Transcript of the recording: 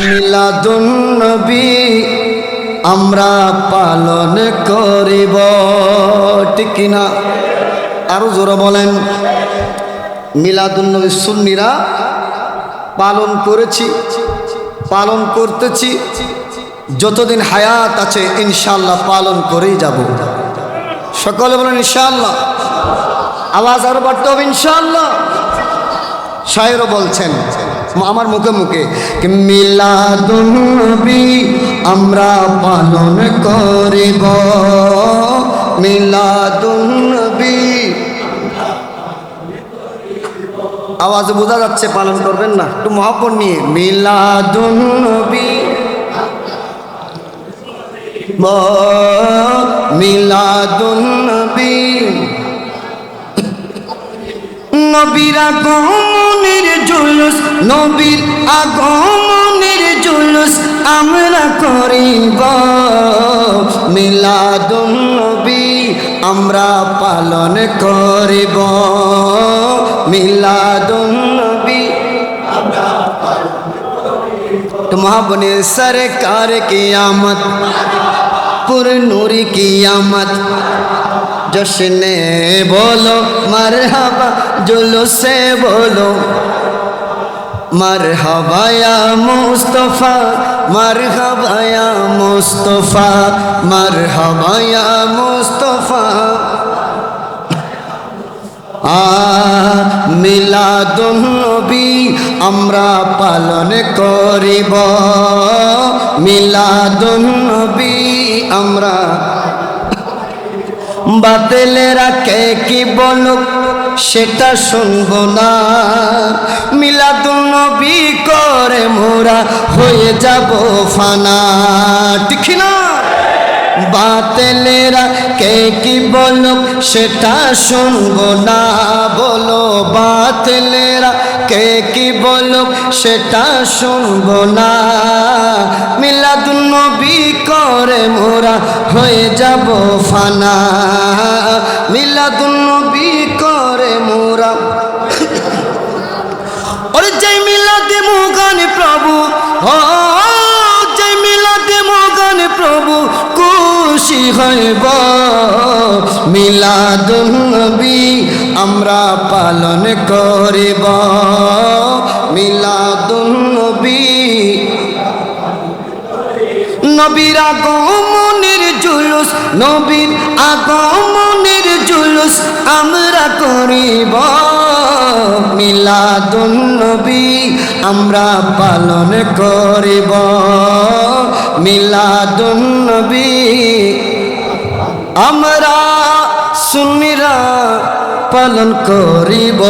মিলাদুন নবী আমরা পালন করিব, ঠিক কিনা? আরও জোরে বলেন মিলাদুন নবী সুন্নিরা পালন করেছি, পালন করতেছি, যতদিন হায়াত আছে ইনশাল্লাহ পালন করেই যাব। সকলে বলেন ইনশাল্লাহ আওয়াজ আরও বাড়তে হবে ইনশাল্লাহ শায়েরও বলছেন আমার মুখে মুখে মিলাদুনবী আমরা পালন করিব মিলাদুনবী আওয়াজ বোঝা যাচ্ছে, পালন করবেন না, একটু মহাপন নিয়ে মিলাদুনবী মিলাদুনবী নবীর আগমনের জুলুস, নবীর আগমনের জুলুস আমরা করিব। মিলাদুন নবী আমরা পালন করিব। মিলাদুন নবী মহাবনে সরকার কিয়ামত পুর নূরি কিয়ামত। জশনে বলো, মারহাবা। জুলুসে বলো মুস্তফা, মারহাবায়া মুস্তফা মারহাবায়া মুস্তফা। আ মিলাদুন নবী আমরা পালন করিব। মিলাদুন নবী আমরা বাতেলেরা কে কি বলুক? সেটা শুনব না। মিলাদুল নবী করে মোরা হয়ে যাব ফানা। ঠিক না? বাতেলেরা কে কি বলুক সেটা শুনব না। বলো বাতেলেরা কে কি বলুক সেটা শুনব না। মিলাদুল নবী করে মোরা হয়ে যাব ফানা। মিলাদুল জয় মিলাদে মুগান প্রভু, খুশি হইব। মিলাদুন নবী আমরা পালন করিব। মিলাদুন নবী নবীর আগমনের জুলুস, নবীর আগমনের জুলুস আমরা করিব। মিলাদুন নবী আমরা পালন করিব। মিলাদুন নবী আমরা সুন্নিরা পালন করিব।